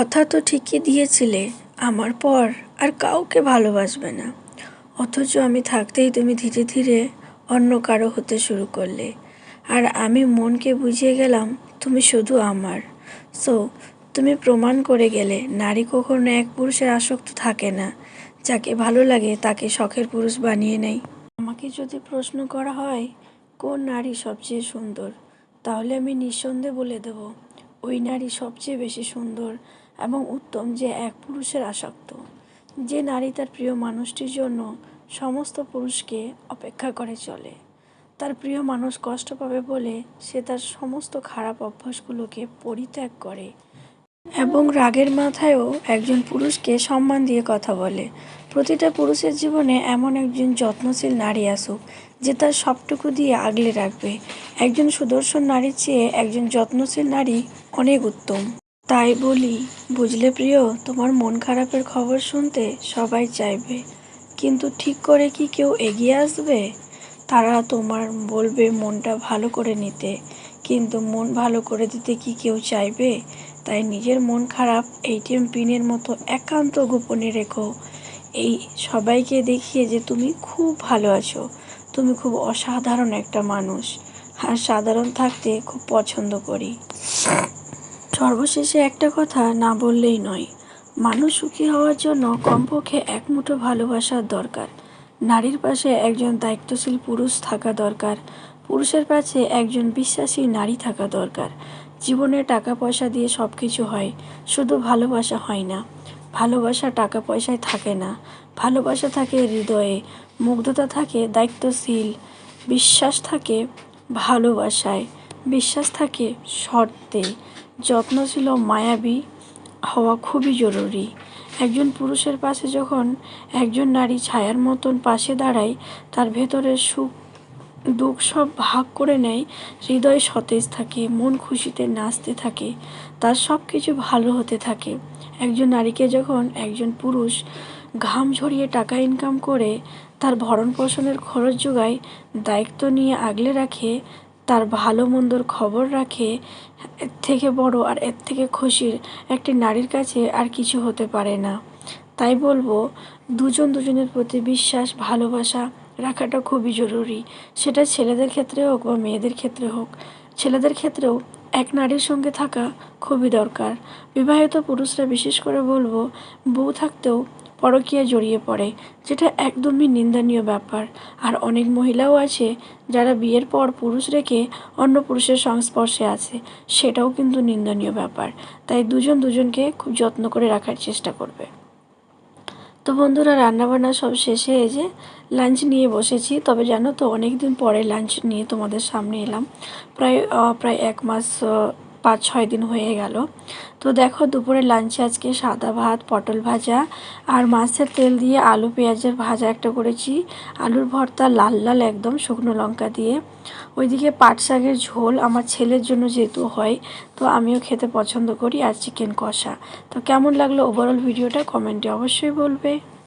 কথা তো ঠিকই দিয়েছিলে, আমার পর আর কাউকে ভালোবাসবে না। অথচ আমি থাকতেই তুমি ধীরে ধীরে অন্য কারও হতে শুরু করলে। আর আমি মনকে বুঝিয়ে গেলাম, তুমি শুধু আমার। সো তুমি প্রমাণ করে গেলে, নারী কখনো এক পুরুষের আসক্ত থাকে না। যাকে ভালো লাগে, তাকে শখের পুরুষ বানিয়ে নেয় আমাকে যদি প্রশ্ন করা হয়, কোন নারী সবচেয়ে সুন্দর? তাহলে আমি নিঃসন্দেহে বলে দেব, ওই নারী সবচেয়ে বেশি সুন্দর এবং উত্তম যে এক পুরুষের আসক্ত। যে নারী তার প্রিয় মানুষটির জন্য সমস্ত পুরুষকে অপেক্ষা করে চলে। তার প্রিয় মানুষ কষ্ট পাবে বলে সে তার সমস্ত খারাপ অভ্যাসগুলোকে পরিত্যাগ করে এবং রাগের মাথায়ও একজন পুরুষকে সম্মান দিয়ে কথা বলে। প্রতিটা পুরুষের জীবনে এমন একজন যত্নশীল নারী আসুক, যে তার সবটুকু দিয়ে আগলে রাখবে। একজন সুদর্শন নারীর চেয়ে একজন যত্নশীল নারী অনেক উত্তম। তাই বলি, বুঝলে প্রিয়? তোমার মন খারাপের খবর শুনতে সবাই চাইবে। কিন্তু ঠিক করে কি কেউ এগিয়ে আসবে? তারা তোমার বলবে মনটা ভালো করে নিতে। কিন্তু মন ভালো করে দিতে কি কেউ চাইবে? তাই নিজের মন খারাপ এটিএম পিনের মতো একান্ত গোপনে রেখো। এই সবাইকে দেখিয়ে যে তুমি খুব ভালো আছো। তুমি খুব অসাধারণ একটা মানুষ। আর সাধারণ থাকতে খুব পছন্দ করি। সর্বশেষে একটা কথা না বললেই নয়। মানুষ সুখী হওয়ার জন্য কমপক্ষে এক মুঠো ভালোবাসার দরকার। নারীর পাশে একজন দায়িত্বশীল পুরুষ থাকা দরকার। পুরুষের পাশে একজন বিশ্বাসী নারী থাকা দরকার। জীবনে টাকা পয়সা দিয়ে সব কিছু হয়, শুধু ভালোবাসা হয় না। ভালোবাসা টাকা পয়সায় থাকে না। ভালোবাসা থাকে হৃদয়ে, মুগ্ধতা থাকে দায়িত্বশীল, বিশ্বাস থাকে ভালোবাসায়, বিশ্বাস থাকে শর্তে। যত্নশীল ও মায়াবী হওয়া খুবই জরুরি। একজন পুরুষের পাশে যখন একজন নারী ছায়ার মতন পাশে দাঁড়ায়, তার ভেতরের সুখ, দুঃখ সব ভাগ করে নেয়, হৃদয় সতেজ থাকে, মন খুশিতে নাচতে থাকে, তার সব কিছু ভালো হতে থাকে। একজন নারীকে যখন একজন পুরুষ ঘাম ঝরিয়ে টাকা ইনকাম করে, তার ভরণ পোষণের খরচ যোগায়, দায়িত্ব নিয়ে আগলে রাখে তার ভালো মন্দর খবর রাখে, এর থেকে বড় আর এর থেকে খুশির একটি নারীর কাছে আর কিছু হতে পারে না। তাই বলব, দুজন দুজনের প্রতি বিশ্বাস, ভালোবাসা রাখাটা খুবই জরুরি। সেটা ছেলেদের ক্ষেত্রে হোক বা মেয়েদের ক্ষেত্রে হোক। ছেলেদের ক্ষেত্রেও এক নারীর সঙ্গে থাকা খুবই দরকার। বিবাহিত পুরুষরা বিশেষ করে বলব, বউ থাকতেও পরকীয়া জড়িয়ে পড়ে, যেটা একদমই নিন্দনীয় ব্যাপার। আর অনেক মহিলাও আছে যারা বিয়ের পর পুরুষ রেখে অন্য পুরুষের সংস্পর্শে আছে, সেটাও কিন্তু নিন্দনীয় ব্যাপার। তাই দুজন দুজনকে খুব যত্ন করে রাখার চেষ্টা করবে। তো বন্ধুরা, রান্নাবান্না সব শেষে এই যে লাঞ্চ নিয়ে বসেছি। তবে জানো তো অনেক দিন পরে লাঞ্চ নিয়ে তোমাদের সামনে এলাম। প্রায় প্রায় এক মাস পাঁচ ছয় দিন হয়ে গেল। তো দেখো দুপুরে লাঞ্চে আজকে সাদা ভাত, পটল ভাজা আর মাছের তেল দিয়ে আলু, পেঁয়াজের ভাজা একটা করেছি। আলুর ভর্তা লাল লাল একদম শুকনো লঙ্কা দিয়ে। ওইদিকে পাট শাকের ঝোল আমার ছেলের জন্য যেহেতু হয়, তো আমিও খেতে পছন্দ করি আর চিকেন কষা। তো কেমন লাগল ওভারঅল ভিডিওটা কমেন্টে অবশ্যই বলবে।